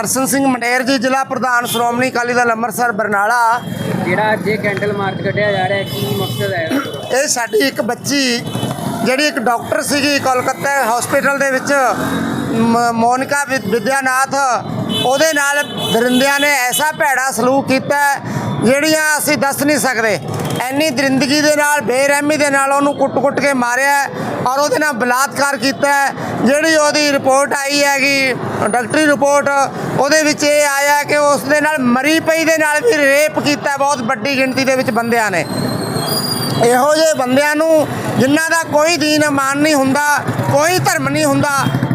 ਹਰਸਨ ਸਿੰਘ ਮੰਡੇਰ ਜੀ ਜ਼ਿਲ੍ਹਾ ਪ੍ਰਧਾਨ ਸ਼੍ਰੋਮਣੀ ਅਕਾਲੀ ਦਲ ਅੰਮ੍ਰਿਤਸਰ ਬਰਨਾਲਾ। ਜਿਹੜਾ ਅੱਜ ਇਹ ਕੈਂਡਲ ਮਾਰਚ ਕੱਢਿਆ ਜਾ ਰਿਹਾ ਹੈ ਕੀ ਮਕਸਦ ਹੈ? ਇਹਦਾ? ਇਹ ਸਾਡੀ ਇੱਕ ਬੱਚੀ ਜਿਹੜੀ ਇੱਕ ਡਾਕਟਰ ਸੀਗੀ ਕੋਲਕਾਤਾ ਹਸਪੀਟਲ ਦੇ ਵਿੱਚ ਮ- ਮੋਨਿਕਾ ਵਿ- ਵਿਦਿਆਨਾਥ। ਉਹਦੇ ਨਾਲ ਦਰਿੰਦਿਆਂ ਨੇ ਐਸਾ ਭੈੜਾ ਸਲੂਕ ਕੀਤਾ ਹੈ, ਜਿਹੜੀਆਂ ਅਸੀਂ ਦੱਸ ਨਹੀਂ ਸਕਦੇ। ਐਨੀ ਦਰਿੰਦਗੀ ਦੇ ਨਾਲ, ਬੇਰਹਿਮੀ ਦੇ ਨਾਲ ਉਹਨੂੰ ਕੁੱਟ-ਕੁੱਟ ਕੇ ਮਾਰਿਆ ਔਰ ਉਹਦੇ ਨਾਲ ਬਲਾਤਕਾਰ ਕੀਤਾ। ਜਿਹੜੀ ਉਹਦੀ ਰਿਪੋਰਟ ਆਈ ਹੈਗੀ, ਡਾਕਟਰੀ ਰਿਪੋਰਟ, ਉਹਦੇ ਵਿੱਚ ਇਹ ਆਇਆ ਕਿ ਉਸ ਦੇ ਨਾਲ ਮਰੀ ਪਈ ਦੇ ਨਾਲ ਵੀ ਰੇਪ ਕੀਤਾ ਬਹੁਤ ਵੱਡੀ ਗਿਣਤੀ ਦੇ ਵਿੱਚ ਬੰਦਿਆਂ ਨੇ। ਇਹੋ ਜਿਹੇ ਬੰਦਿਆਂ ਨੂੰ ਜਿਨ੍ਹਾਂ ਦਾ ਕੋਈ ਦੀਨ ਇਮਾਨ ਨਹੀਂ ਹੁੰਦਾ, ਕੋਈ ਧਰਮ ਨਹੀਂ ਹੁੰਦਾ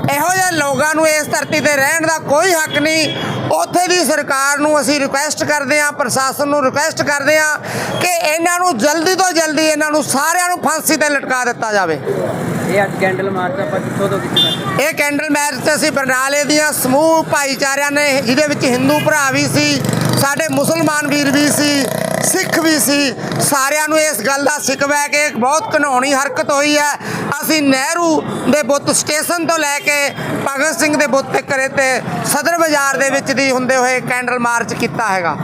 ਇਹੋ ਜਿਹੇ ਲੋਕਾਂ ਨੂੰ ਇਸ ਧਰਤੀ ਤੇ ਰਹਿਣ ਦਾ ਕੋਈ ਹੱਕ ਨਹੀਂ। ਉੱਥੇ ਦੀ ਸਰਕਾਰ ਨੂੰ ਅਸੀਂ ਰਿਕੁਐਸਟ ਕਰਦੇ ਹਾਂ ਪ੍ਰਸ਼ਾਸਨ ਨੂੰ ਰਿਕੁਐਸਟ ਕਰਦੇ ਹਾਂ ਕਿ ਇਹਨਾਂ ਨੂੰ ਜਲਦੀ ਤੋਂ ਜਲਦੀ ਇਹਨਾਂ ਨੂੰ ਸਾਰਿਆਂ ਨੂੰ ਫਾਂਸੀ ਤੇ ਲਟਕਾ ਦਿੱਤਾ ਜਾਵੇ। ਇਹ ਅੱਜ ਕੈਂਡਲ ਮਾਰਚ ਆਪਾਂ ਕਿੱਥੋਂ ਤੋਂ ਕਿੱਥੇ ਤੱਕ ਇਹ ਕੈਂਡਲ ਮੈਰਿਜ ਤੇ ਅਸੀਂ ਬਰਨਾਲੇ ਦੀਆਂ ਸਮੂਹ ਭਾਈਚਾਰਿਆਂ ਨੇ ਜਿਹਦੇ ਵਿੱਚ ਹਿੰਦੂ ਭਰਾ ਵੀ ਸੀ ਸਾਡੇ ਮੁਸਲਮਾਨ ਵੀਰ ਵੀ ਸੀ ਸਿੱਖ ਵੀ ਸੀ। ਸਾਰਿਆਂ ਨੂੰ ਇਸ ਗੱਲ ਦਾ ਸਿਕਵਾ ਹੈ ਕਿ ਇੱਕ ਬਹੁਤ ਘਿਨਾਉਣੀ ਹਰਕਤ ਹੋਈ ਹੈ। ਅਸੀਂ ਨਹਿਰੂ ਦੇ ਬੁੱਤ ਸਟੇਸ਼ਨ ਤੋਂ ਲੈ ਕੇ ਭਗਤ ਸਿੰਘ ਦੇ ਬੁੱਤ ਤੇ ਕਰੇ ਤੇ ਸਦਰ ਬਾਜ਼ਾਰ ਦੇ ਵਿੱਚ ਦੀ ਹੁੰਦੇ ਹੋਏ ਕੈਂਡਲ ਮਾਰਚ ਕੀਤਾ ਹੈਗਾ।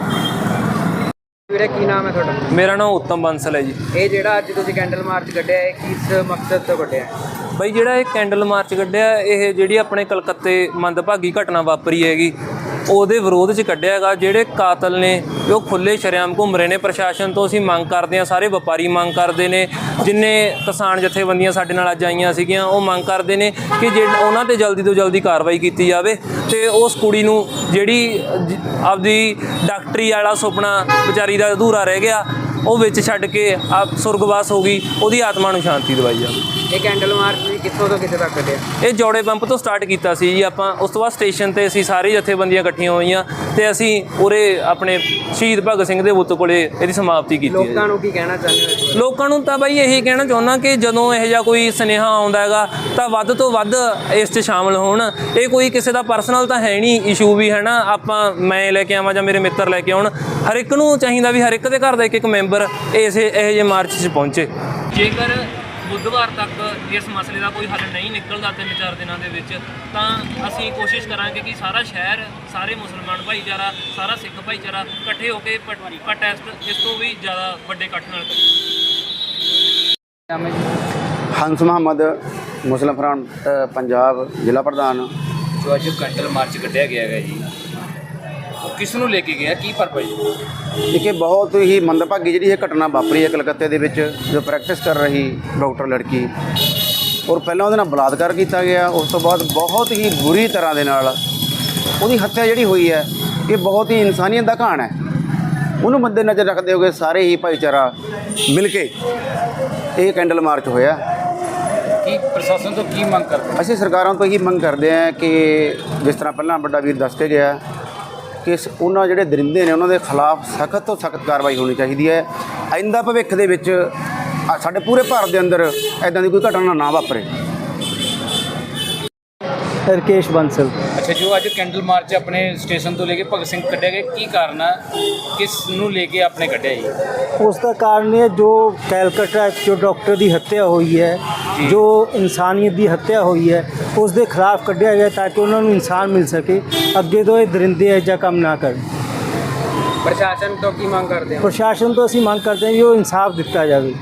ਵੀਰੇ ਕੀ ਨਾਮ ਹੈ ਤੁਹਾਡਾ? ਮੇਰਾ ਨਾਮ ਉੱਤਮ ਬੰਸਲ ਹੈ ਜੀ। ਇਹ ਜਿਹੜਾ ਅੱਜ ਤੁਸੀਂ ਕੈਂਡਲ ਮਾਰਚ ਕੱਢਿਆ ਹੈ ਕਿਸ ਮਕਸਦ ਤੋਂ ਕੱਢਿਆ? ਹੈ ਬਈ ਜਿਹੜਾ ਇਹ ਕੈਂਡਲ ਮਾਰਚ ਕੱਢਿਆ ਇਹ ਜਿਹੜੀ ਆਪਣੇ ਕਲਕੱਤੇ ਮੰਦਭਾਗੀ ਘਟਨਾ ਵਾਪਰੀ ਹੈਗੀ ਉਹਦੇ ਵਿਰੋਧ 'ਚ ਕੱਢਿਆ ਹੈਗਾ, ਜਿਹੜੇ ਕਾਤਲ ਨੇ ਉਹ ਖੁੱਲੇ ਸ਼ਰੇਆਮ ਘੁੰਮ ਰਹੇ ਨੇ। ਪ੍ਰਸ਼ਾਸਨ ਤੋਂ ਅਸੀਂ ਮੰਗ ਕਰਦੇ ਹਾਂ, ਸਾਰੇ ਵਪਾਰੀ ਮੰਗ ਕਰਦੇ ਨੇ। ਜਿੰਨੇ ਕਿਸਾਨ ਜਥੇਬੰਦੀਆਂ ਸਾਡੇ ਨਾਲ ਅੱਜ ਆਈਆਂ ਸੀਗੀਆਂ, ਉਹ ਮੰਗ ਕਰਦੇ ਨੇ ਕਿ ਜੇ ਉਹਨਾਂ ਤੇ ਜਲਦੀ ਤੋਂ ਜਲਦੀ ਕਾਰਵਾਈ ਕੀਤੀ ਜਾਵੇ ਤੇ ਉਸ ਕੁੜੀ ਨੂੰ ਜਿਹੜੀ ਆਪਦੀ ਡਾਕਟਰੀ ਵਾਲਾ ਸੁਪਨਾ ਵਿਚਾਰੀ ਦਾ ਅਧੂਰਾ ਰਹਿ ਗਿਆ ਉਹ ਵਿੱਚ ਛੱਡ ਕੇ ਆਪ ਸੁਰਗਵਾਸ ਹੋ ਗਈ ਉਹਦੀ ਆਤਮਾ ਨੂੰ ਸ਼ਾਂਤੀ ਦਿਵਾਈ ਜਾਵੇ। ਇਹ ਕੈਂਡਲ ਮਾਰਚ ਤੁਸੀਂ ਕਿੱਥੋਂ ਤੋਂ ਕਿੱਥੇ ਤੱਕ ਕੱਢਿਆ ਇਹ ਜੋੜੇ ਪੰਪ ਤੋਂ ਸਟਾਰਟ ਕੀਤਾ ਸੀ ਜੀ ਆਪਾਂ। ਉਸ ਤੋਂ ਬਾਅਦ ਸਟੇਸ਼ਨ ਤੇ ਅਸੀਂ ਸਾਰੇ ਜਥੇਬੰਦੀਆਂ ਇਕੱਠੀਆਂ ਹੋਈਆਂ ਤੇ ਅਸੀਂ ਉਰੇ ਆਪਣੇ ਸ਼ਹੀਦ ਭਗਤ ਸਿੰਘ ਦੇ ਬੁੱਤ ਕੋਲੇ ਇਹਦੀ ਸਮਾਪਤੀ ਕੀਤੀ। ਲੋਕਾਂ ਨੂੰ ਕੀ ਕਹਿਣਾ ਚਾਹੁੰਦੇ ਹੋ? ਲੋਕਾਂ ਨੂੰ ਤਾਂ ਬਾਈ ਇਹੀ ਕਹਿਣਾ ਚਾਹੁੰਦਾ ਕਿ ਜਦੋਂ ਇਹੋ ਜਿਹਾ ਕੋਈ ਸੁਨੇਹਾ ਆਉਂਦਾ ਹੈਗਾ ਤਾਂ ਵੱਧ ਤੋਂ ਵੱਧ ਇਸ 'ਚ ਸ਼ਾਮਲ ਹੋਣ। ਇਹ ਕੋਈ ਕਿਸੇ ਦਾ ਪਰਸਨਲ ਤਾਂ ਹੈ ਨਹੀਂ ਇਸ਼ੂ ਵੀ ਹੈ ਨਾ ਆਪਾਂ ਮੈਂ ਲੈ ਕੇ ਆਵਾਂ ਜਾਂ ਮੇਰੇ ਮਿੱਤਰ ਲੈ ਕੇ ਆਉਣ। ਹਰ ਇੱਕ ਨੂੰ ਚਾਹੀਦਾ ਵੀ ਹਰ ਇੱਕ ਦੇ ਘਰ ਦਾ ਇੱਕ ਇੱਕ ਮੈਂਬਰ ਇਸ ਇਹੋ ਜਿਹੇ ਮਾਰਚ 'ਚ ਪਹੁੰਚੇ ਜੇਕਰ ਬੁੱਧਵਾਰ ਤੱਕ ਇਸ ਮਸਲੇ ਦਾ ਕੋਈ ਹੱਲ ਨਹੀਂ ਨਿਕਲਦਾ ਤਿੰਨ ਚਾਰ ਦਿਨਾਂ ਦੇ ਵਿੱਚ ਤਾਂ ਅਸੀਂ ਕੋਸ਼ਿਸ਼ ਕਰਾਂਗੇ ਕਿ ਸਾਰਾ ਸ਼ਹਿਰ ਸਾਰੇ ਮੁਸਲਮਾਨ ਭਾਈਚਾਰਾ ਸਾਰਾ ਸਿੱਖ ਭਾਈਚਾਰਾ ਇਕੱਠੇ ਹੋ ਕੇ ਪ੍ਰੋਟੈਸਟ ਇਸ ਤੋਂ ਵੀ ਜ਼ਿਆਦਾ ਵੱਡੇ ਇਕੱਠ ਨਾਲ ਕਰੀਏ ਹੈ ਜੀ? ਹੰਸ ਮੁਹੰਮਦ ਮੁਸਲਿਮ ਫਰੰਟ ਅ, ਪੰਜਾਬ ਜ਼ਿਲ੍ਹਾ ਪ੍ਰਧਾਨ ਜੋ ਅੱਜ ਕੈਂਡਲ ਮਾਰਚ ਕੱਢਿਆ ਗਿਆ ਹੈਗਾ ਜੀ ਉਹ ਕਿਸ ਨੂੰ ਲੈ ਕੇ ਗਿਆ ਕੀ ਪਰਪਸ ਇਹ ਬਹੁਤ ਹੀ ਮੰਦਭਾਗੀ ਜਿਹੜੀ ਇਹ ਘਟਨਾ ਵਾਪਰੀ ਹੈ ਕਲਕੱਤੇ ਦੇ ਵਿੱਚ ਜੋ ਪ੍ਰੈਕਟਿਸ ਕਰ ਰਹੀ ਡਾਕਟਰ ਲੜਕੀ। ਔਰ ਪਹਿਲਾਂ ਉਹਦੇ ਨਾਲ ਬਲਾਤਕਾਰ ਕੀਤਾ ਗਿਆ ਉਸ ਤੋਂ ਬਾਅਦ ਬਹੁਤ ਹੀ ਬੁਰੀ ਤਰ੍ਹਾਂ ਦੇ ਨਾਲ ਉਹਦੀ ਹੱਤਿਆ ਜਿਹੜੀ ਹੋਈ ਹੈ ਇਹ ਬਹੁਤ ਹੀ ਇਨਸਾਨੀਅਤ ਦਾ ਕਹਾਣ ਹੈ। ਉਹਨੂੰ ਮੱਦੇ ਨਜ਼ਰ ਰੱਖਦੇ ਹੋਏ ਸਾਰੇ ਹੀ ਭਾਈਚਾਰਾ ਮਿਲ ਕੇ ਇਹ ਕੈਂਡਲ ਮਾਰਚ ਹੋਇਆ। ਕੀ ਪ੍ਰਸ਼ਾਸਨ ਤੋਂ ਕੀ ਮੰਗ ਕਰਦੇ? ਅਸੀਂ ਸਰਕਾਰਾਂ ਤੋਂ ਇਹੀ ਮੰਗ ਕਰਦੇ ਹਾਂ ਕਿ ਜਿਸ ਤਰ੍ਹਾਂ ਪਹਿਲਾਂ ਵੱਡਾ ਵੀਰ ਦੱਸ ਕੇ ਗਿਆ ਕਿ ਉਹਨਾਂ ਜਿਹੜੇ ਦਰਿੰਦੇ ਨੇ, ਉਹਨਾਂ ਦੇ ਖਿਲਾਫ ਸਖਤ ਤੋਂ ਸਖਤ ਕਾਰਵਾਈ ਹੋਣੀ ਚਾਹੀਦੀ ਹੈ। ਆਇੰਦਾ ਭਵਿੱਖ ਦੇ ਵਿੱਚ ਸਾਡੇ ਪੂਰੇ ਭਾਰਤ ਦੇ ਅੰਦਰ ਐਦਾਂ ਦੀ ਕੋਈ ਘਟਨਾ ਨਾ ਵਾਪਰੇ। ਰਕੇਸ਼ ਬੰਸਲ। ਅੱਛਾ ਜੋ ਅੱਜ ਕੈਂਡਲ ਮਾਰਚ ਆਪਣੇ ਸਟੇਸ਼ਨ ਤੋਂ ਲੈ ਕੇ ਭਗਤ ਸਿੰਘ ਕੱਢਿਆ ਗਿਆ ਕੀ ਕਾਰਨ ਹੈ ਕਿਸ ਨੂੰ ਲੈ ਕੇ ਆਪਣੇ ਕੱਢਿਆ ਜੀ? ਉਸ ਦਾ ਕਾਰਨ ਇਹ ਜੋ ਕੈਲਕਟਾ 'ਚ ਜੋ ਡਾਕਟਰ ਦੀ ਹੱਤਿਆ ਹੋਈ ਹੈ ਜੋ। ਇਨਸਾਨੀਅਤ ਦੀ ਹੱਤਿਆ ਹੋਈ ਹੈ ਉਸ ਦੇ ਖਿਲਾਫ ਕੱਢਿਆ ਗਿਆ ਤਾਂ ਕਿ ਉਹਨਾਂ ਨੂੰ ਇਨਸਾਨ ਮਿਲ ਸਕੇ ਅੱਗੇ ਤੋਂ ਇਹ ਦਰਿੰਦੇ ਇਹੋ ਜਿਹਾ ਕੰਮ ਨਾ ਕਰਨ। ਪ੍ਰਸ਼ਾਸਨ ਤੋਂ ਕੀ ਮੰਗ ਕਰਦੇ ਹੋ? ਪ੍ਰਸ਼ਾਸਨ ਤੋਂ ਅਸੀਂ ਮੰਗ ਕਰਦੇ ਹਾਂ ਕਿ ਉਹ ਇਨਸਾਫ ਦਿੱਤਾ ਜਾਵੇ।